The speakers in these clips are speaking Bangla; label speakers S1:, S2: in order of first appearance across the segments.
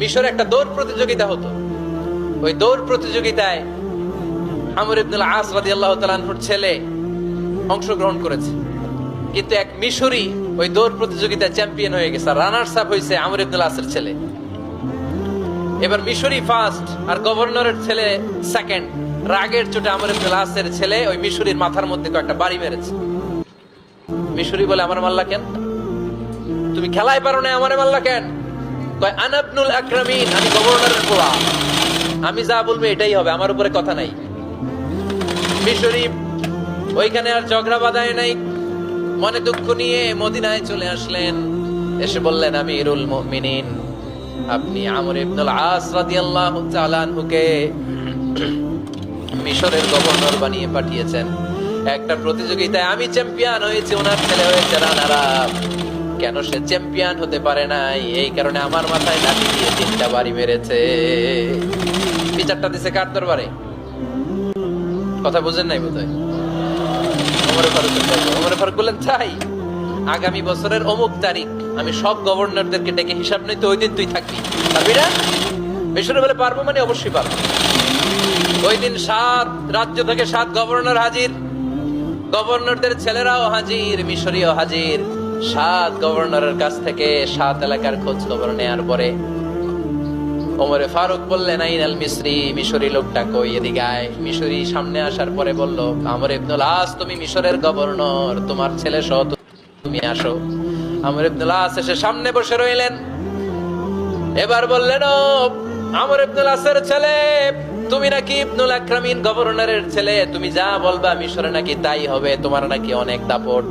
S1: মিশরে একটা দৌড় প্রতিযোগিতা হতো। ওই দৌড় প্রতিযোগিতায় আমর ইবনুল আস রাদিয়াল্লাহু তাআলার ছেলে অংশগ্রহণ করেছে। কিন্তু এক মিশরি ওই দৌড় প্রতিযোগিতায় চ্যাম্পিয়ন হয়ে গেছে, রানার্স আপ হয়েছে আমর ইবনুল আসের ছেলে। এবার মিশরি ফার্স্ট আর গভর্নরের ছেলে সেকেন্ড। রাগের চোটে আমর ইবনুল আসের ছেলে ওই মিশরির মাথার মধ্যে কয়েকটা বাড়ি মেরেছে। মিশরি বলে, আমার মাল্লা কেন? তুমি খেলায় পারো না আমার মাল্লা কেন? কয়, আনাবনুল আকরামিন, আমি গভর্নরের আমি যা বলব এটাই হবে, আমার উপরে কথা নাই। মিশরি ওইখানে আর ঝগড়া বাঁধায় নাই। মনে দুঃখ নিয়ে মদিনায় চলে আসলেন। এসে বললেন আমি ইরুল মুমিনিন, আপনি আমর ইবনুল আস রাদিয়াল্লাহু তাআলা আনহুকে মিশরের গভর্নর বানিয়ে পাঠিয়েছেন। একটা প্রতিযোগিতায় আমি চ্যাম্পিয়ন হয়েছি, ওনার ছেলে হয়েছে রানারা কেন সে চ্যাম্পিয়ন হতে পারে নাই? এই কারণে আমার মাথায় লাঠি দিয়ে তিনটা বাড়ি মেরেছে। বিচারটা দিছে কার দরবারে? কথা বুঝেন নাই বোধহয়? ওমরে ফারুক আগামী বছরের অমুক তারিখ আমি সব গভর্নরদেরকে ডেকে হিসাব নিতে ওই দিন তুই থাকবি। পারবি না? মিশরে বলে পারব মানে অবশ্যই পারব। ওই দিন সাত রাজ্য থেকে সাত গভর্নর হাজির। গভর্নরদের ছেলেরাও হাজির, মিশরীয় হাজির। সাত গভর্নরের কাছ থেকে সাত এলাকার খোঁজ খবর নেয়ার পরে ওমরে ফারুক বললেন, আইন আল মিশরি মিশরি লোকটা কই এদিকে আয়। মিশরি সামনে আসার পরে বলল, আমর ইবনুল আস, তুমি মিশরের গভর্নর, তোমার ছেলে সহ তুমি আসো। আমর ইবনুল আস এসে সামনে বসে রইলেন। এবার বললেন আমর ইবনুল আসের ছেলে তুমি নাকি ইবনুল আকরামিন গভর্নরের ছেলে তুমি যা বলবা মিশরে নাকি তাই হবে তোমার নাকি অনেক দাপট।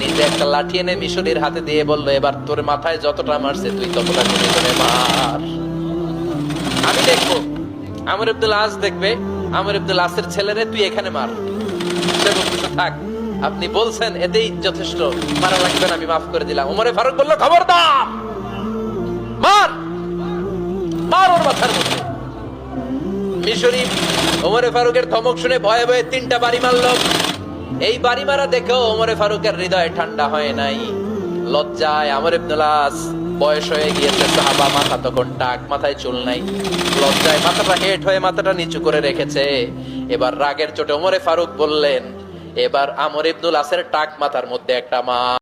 S1: নিজে একটা লাঠি এনে মিশরের হাতে দিয়ে বলল এবার তোর মাথায় যতটা মারছে তুই ততটা করে করে মার। আমি দেখব। আমর ইবনুল আস দেখবে। আমর ইবনুল আসের ছেলেরে তুই এখানে মার। সে বলতেছে, থাক আপনি বলছেন এতেই যথেষ্ট। মারা লাগবে না আমি মাফ করে দিলাম। উমরে ফারুক বলল খবরদার মার। মার ওর মাথার মধ্যে। মিশরি ওমরে ফারুকের ধমক শুনে ভয়ে ভয়ে তিনটা বাড়ি মারল। এই বাড়ি মারা দেখেও ওমরে ফারুকের হৃদয় ঠান্ডা হয় নাই। লজ্জায় আমর ইবনুলাস বয়স হয়ে গিয়েছে, সাহাবা মাথা তখন টাক মাথায় চুল নাই। লজ্জায় মাথাটা হেট হয়ে মাথাটা নিচু করে রেখেছে। এবার রাগের চোটে ওমরে ফারুক বললেন, এবার আমর ইবনুল আসের টাক মাথার মধ্যে একটা মা